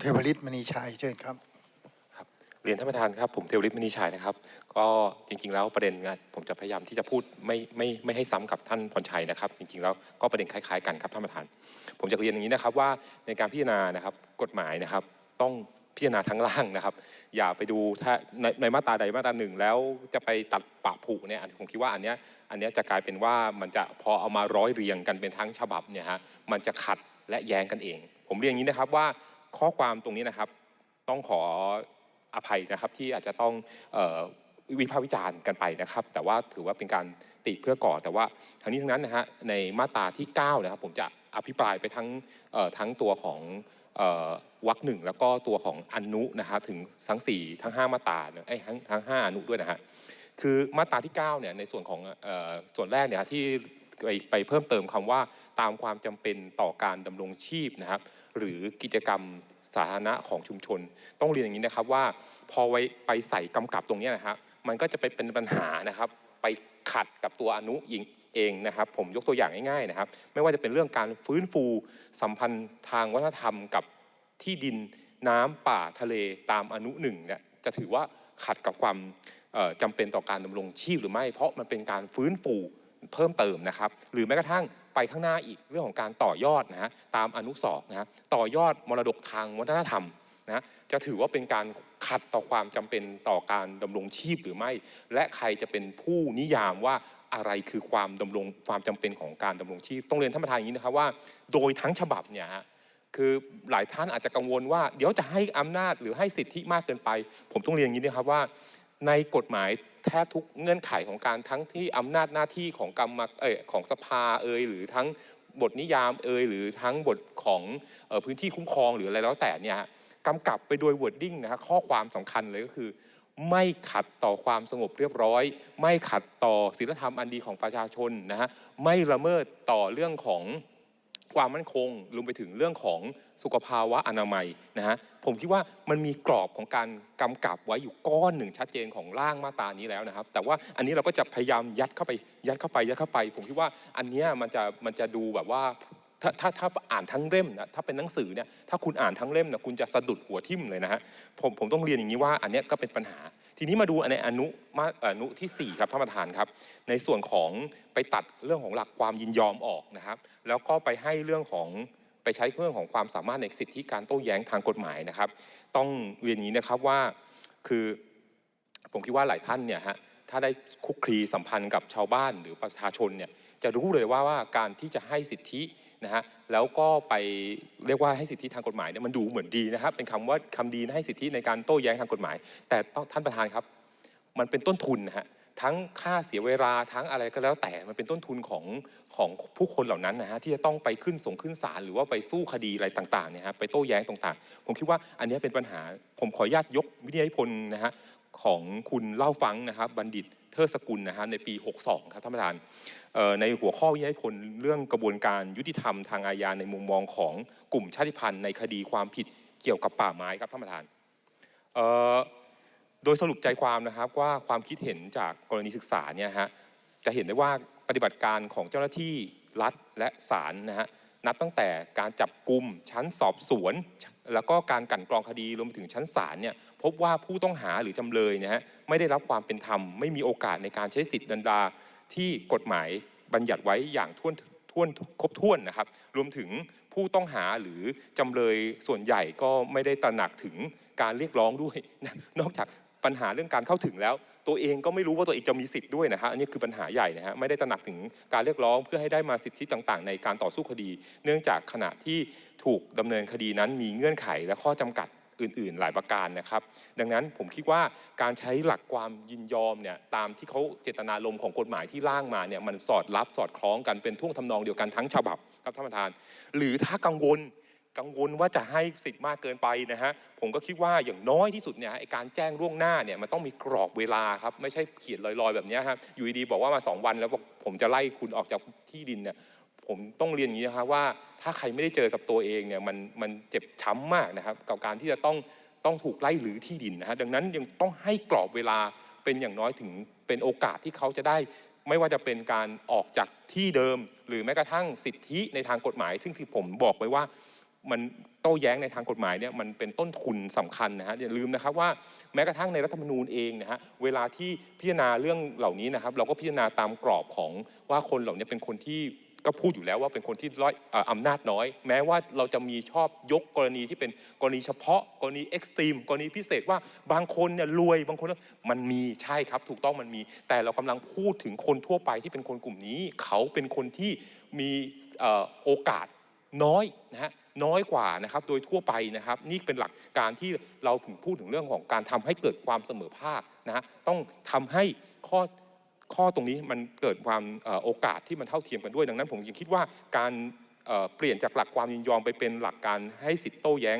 เทวฤทธิ์มณีชัยเชิญครับครับ เรียนท่านประธานครับผมเทวฤทธิ์มณีชัยนะครับ ก็จริง ๆ แล้วประเด็นงานผมจะพยายามที่จะพูดไม่ไม่ไม่ให้ซ้ำกับท่านพรชัยนะครับ จริง ๆ แล้วก็ประเด็นคล้ายๆกันครับท่านประธาน ผมจะเรียนอย่างนี้นะครับว่าในการพิจารณานะครับกฎหมายนะครับ ต้องพิจารณาทั้งร่างนะครับ อย่าไปดูถ้าในในมาตราใดมาตราหนึ่งแล้วจะไปตัดปะผุเนี่ยผมคิดว่าอันเนี้ยอันเนี้ยจะกลายเป็นว่ามันจะพอเอามาร้อยเรียงกันเป็นทั้งฉบับเนี่ยฮะมันจะขัดและแย้งกันเอง ผมเรียนอย่างนี้นะครับว่า ข้อความตรงนี้นะครับ ต้องขออภัยนะครับที่อาจจะต้องวิพากษ์วิจารณ์กันไปนะครับ แต่ว่าถือว่าเป็นการติเพื่อก่อ แต่ว่าทั้งนี้ทั้งนั้นนะฮะในมาตราที่9นะครับผมจะอภิปรายไปทั้งทั้งตัวของวรรคหนึ่งแล้วก็ตัวของอนุนะฮะถึงทั้ง 4 ทั้ง 5 มาตราเนี่ยเอ้ทั้งทั้ง5อนุด้วยนะฮะคือมาตราที่9เนี่ยในส่วนของออส่วนแรกเนี่ยที่ ไปไปเพิ่มเติมคำว่าตามความจำเป็นต่อการดำรงชีพนะครับ หรือกิจกรรมสาธารณะของชุมชน ต้องเรียนอย่างนี้นะครับว่าพอไว้ไปใส่กำกับตรงนี้นะครับ มันก็จะไปเป็นปัญหานะครับ ไปขัดกับตัวอนุยิงเองนะครับ ผมยกตัวอย่างง่ายๆนะครับ ไม่ว่าจะเป็นเรื่องการฟื้นฟูสัมพันธ์ทางวัฒนธรรมกับที่ดินน้ำป่าทะเลตามอนุหนึ่งเนี่ยจะถือว่าขัดกับความเอ่อจำเป็นต่อการดำรงชีพหรือไม่ เพราะมันเป็นการฟื้นฟู เพิ่มเติมนะครับ หรือแม้กระทั่งไปข้างหน้าอีกเรื่องของการต่อยอดนะฮะตามอนุสอกนะฮะต่อยอดมรดกทางวัฒนธรรมนะฮะจะถือว่าเป็นการขัดต่อความจำเป็นต่อการดำรงชีพหรือไม่ และใครจะเป็นผู้นิยามว่าอะไรคือความดำรงความจำเป็นของการดำรงชีพ ต้องเรียนท่านประธานอย่างนี้นะครับว่า โดยทั้งฉบับเนี่ยฮะคือหลายท่านอาจจะกังวลว่า เดี๋ยวจะให้อำนาจหรือให้สิทธิมากเกินไป ผมต้องเรียนอย่างนี้นะครับว่า ในกฎหมาย แทบทุกเงื่อนไขของการทั้งที่อำนาจหน้าที่ของกรรมเออของสภาเอยหรือทั้งบทนิยามเอยหรือทั้งบทของออพื้นที่คุ้มครองหรืออะไรแล้วแต่เนี่ยกำกับไปโดย wording นะฮะข้อความสำคัญเลยก็คือ ไม่ขัดต่อความสงบเรียบร้อย ไม่ขัดต่อศีลธรรมอันดีของประชาชนนะฮะไม่ละเมิดต่อเรื่องของ ความมั่นคงรวมไปถึงเรื่องของสุขภาวะอนามัยนะฮะผมคิดว่ามันมีกรอบของการกำกับไว้อยู่ก้อนหนึ่งชัดเจนของร่างมาตรานี้แล้วนะครับ แต่ว่าอันนี้เราก็จะพยายามยัดเข้าไปยัดเข้าไปยัดเข้าไป ผมคิดว่าอันเนี้ยมันจะมันจะดูแบบว่า ถ้าถ้าถ้าอ่านทั้งเล่มนะถ้าเป็นหนังสือเนี่ยถ้าคุณอ่านทั้งเล่มนะคุณจะสะดุดหัวทิ่มเลยนะฮะผมผมต้องเรียนอย่างนี้ว่าอันนี้ก็เป็นปัญหา ทีนี้มาดูในอนุมาอนุที่ 4 ครับท่านประธานครับ ในส่วนของไปตัดเรื่องของหลักความยินยอมออกนะครับ แล้วก็ไปให้เรื่องของไปใช้เรื่องของความสามารถในสิทธิการโต้แย้งทางกฎหมายนะครับ ต้องเรียนอย่างนี้นะครับว่าคือผมคิดว่าหลายท่านเนี่ยฮะถ้าได้คุกคีสัมพันธ์กับชาวบ้านหรือประชาชนเนี่ยจะรู้เลยว่าว่าการที่จะให้สิทธิ นะฮะแล้วก็ไปเรียกว่าให้สิทธิทางกฎหมายเนี่ยมันดูเหมือนดีนะครับ เป็นคำว่าคำดีให้สิทธิในการโต้แย้งทางกฎหมาย แต่ท่านประธานครับ มันเป็นต้นทุนนะฮะทั้งค่าเสียเวลาทั้งอะไรก็แล้วแต่มันเป็นต้นทุนของของผู้คนเหล่านั้นนะฮะที่จะต้องไปขึ้นส่งขึ้นศาลหรือว่าไปสู้คดีอะไรต่างๆเนี่ยฮะไปโต้แย้งต่างๆ ผมคิดว่าอันนี้เป็นปัญหาผมขออนุญาตยกวิทยาพนธ์นะฮะ ของคุณเล่าฟังนะครับบัณฑิตเทิดสกุลนะฮะในปี 62 ครับท่านประธานในหัวข้อวิทยานิพนธ์เรื่องกระบวนการยุติธรรมทางอาญาในมุมมองของกลุ่มชาติพันธุ์ในคดีความผิดเกี่ยวกับป่าไม้ครับท่านประธานโดยสรุปใจความนะครับว่าความคิดเห็นจากกรณีศึกษาเนี่ยฮะจะเห็นได้ว่าปฏิบัติการของเจ้าหน้าที่รัฐและศาลนะฮะนับตั้งแต่การจับกลุ่มชั้นสอบสวน แล้วก็การกั่นกรองคดีรวมไปถึงชั้นศาลเนี่ยพบว่าผู้ต้องหาหรือจำเลยนะฮะไม่ได้รับความเป็นธรรม ไม่มีโอกาสในการใช้สิทธิ์ดันดาที่กฎหมายบัญญัติไว้อย่างท่วนท่วนครบถ้วนนะครับ รวมถึงผู้ต้องหาหรือจำเลยส่วนใหญ่ก็ไม่ได้ตระหนักถึงการเรียกร้องด้วย นอกจาก ปัญหาเรื่องการเข้าถึงแล้ว ตัวเองก็ไม่รู้ว่าตัวเองจะมีสิทธิ์ด้วยนะฮะอันนี้คือปัญหาใหญ่นะฮะไม่ได้ตระหนักถึงการเรียกร้องเพื่อให้ได้มาสิทธิต่างๆ ในการต่อสู้คดี เนื่องจากขณะที่ถูกดำเนินคดีนั้นมีเงื่อนไขและข้อจำกัดอื่นๆ หลายประการนะครับ ดังนั้นผมคิดว่าการใช้หลักความยินยอมเนี่ยตามที่เขาเจตนารมณ์ของกฎหมายที่ร่างมาเนี่ยมันสอดรับสอดคล้องกันเป็นท่วงทำนองเดียวกันทั้งฉบับครับท่านประธาน หรือถ้ากังวล กังวลว่าจะให้สิทธิ์มากเกินไปนะฮะผมก็คิดว่าอย่างน้อยที่สุดเนี่ยไอการแจ้งล่วงหน้าเนี่ยมันต้องมีกรอบเวลาครับไม่ใช่เขียนลอยๆ แบบนี้ครับอยู่ดีๆบอกว่ามาสองวันแล้วบอกผมจะไล่คุณออกจากที่ดินเนี่ยผมต้องเรียนอย่างนี้นะครับว่าถ้าใครไม่ได้เจอกับตัวเองเนี่ยมันมันเจ็บช้ำมากนะครับกับการที่จะต้องต้องถูกไล่หรือที่ดินนะฮะดังนั้นยังต้องให้กรอบเวลาเป็นอย่างน้อยถึงเป็นโอกาสที่เขาจะได้ ไม่ว่าจะเป็นการออกจากที่เดิม หรือแม้กระทั่งสิทธิในทางกฎหมาย ซึ่งที่ผมบอกไว้ว่า มันโต้แย้งในทางกฎหมายเนี่ยมันเป็นต้นทุนสำคัญนะฮะอย่าลืมนะครับว่าแม้กระทั่งในรัฐธรรมนูญเองนะฮะเวลาที่พิจารณาเรื่องเหล่านี้นะครับ เราก็พิจารณาตามกรอบของว่าคนเหล่านี้เป็นคนที่ก็พูดอยู่แล้วว่าเป็นคนที่ร้อยอำนาจน้อย แม้ว่าเราจะมีชอบยกกรณีที่เป็นกรณีเฉพาะ กรณีเอ็กซ์ตรีมกรณีพิเศษว่าบางคนเนี่ยรวยบางคนมันมีใช่ครับ ถูกต้องมันมี แต่เรากำลังพูดถึงคนทั่วไปที่เป็นคนกลุ่มนี้ เขาเป็นคนที่มีโอกาสน้อยนะฮะ น้อยกว่านะครับโดยทั่วไปนะครับ นี่เป็นหลักการที่เราถึงพูดถึงเรื่องของการทำให้เกิดความเสมอภาคนะฮะต้องทำให้ข้อข้อตรงนี้มันเกิดความโอกาสที่มันเท่าเทียมกันด้วยดังนั้น ผมยังคิดว่าการเปลี่ยนจากหลักความยินยอมไปเป็นหลักการให้สิทธิโต้แย้ง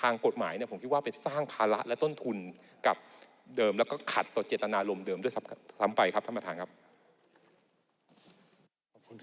ทางกฎหมายเนี่ยผมคิดว่าเป็นสร้างภาระและต้นทุนกับเดิมแล้วก็ขัดต่อเจตนารมณ์เดิมด้วยซ้ำไปครับท่านประธานครับ